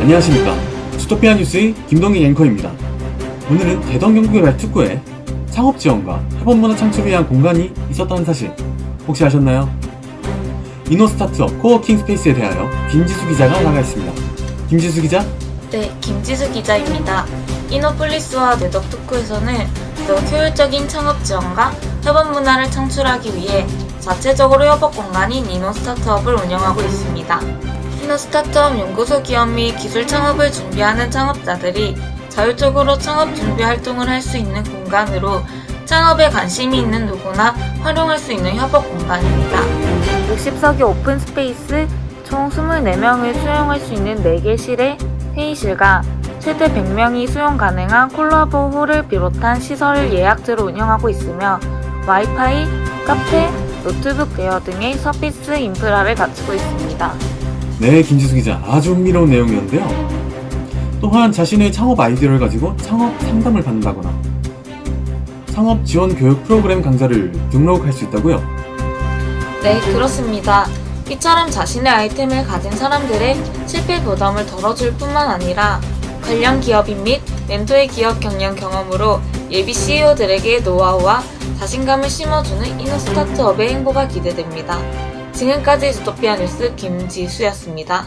안녕하십니까. 수토피아 뉴스의 김동희 앵커입니다. 오늘은 대덕연구개발 특구에 창업 지원과 협업 문화 창출을 위한 공간이 있었다는 사실 혹시 아셨나요? 이노 스타트업 코워킹 스페이스에 대하여 김지수 기자가 나가 있습니다. 김지수 기자, 네, 김지수 기자입니다. 이노폴리스와 네덕토크에서는 더 효율적인 창업 지원과 협업 문화를 창출하기 위해 자체적으로 협업 공간인 이노 스타트업을 운영하고 있습니다. 이노 스타트업 연구소 기업 및 기술 창업을 준비하는 창업자들이 자율적으로 창업 준비 활동을 할 수 있는 공간으로 창업에 관심이 있는 누구나 활용할 수 있는 협업 공간입니다. 60석의 오픈 스페이스 총 24명을 수용할 수 있는 4개 실의 회의실과 최대 100명이 수용 가능한 콜라보 홀을 비롯한 시설을 예약제로 운영하고 있으며 와이파이, 카페, 노트북 대여 등의 서비스 인프라를 갖추고 있습니다. 네, 김지수 기자 아주 흥미로운 내용이었는데요. 또한 자신의 창업 아이디어를 가지고 창업 상담을 받는다거나 창업 지원 교육 프로그램 강좌를 등록할 수 있다고요. 네, 그렇습니다. 이처럼 자신의 아이템을 가진 사람들의 실패 부담을 덜어줄 뿐만 아니라 관련 기업인 및 멘토의 기업 경영 경험으로 예비 CEO들에게 노하우와 자신감을 심어주는 이너 스타트업의 행보가 기대됩니다. 지금까지 주토피아 뉴스 김지수였습니다.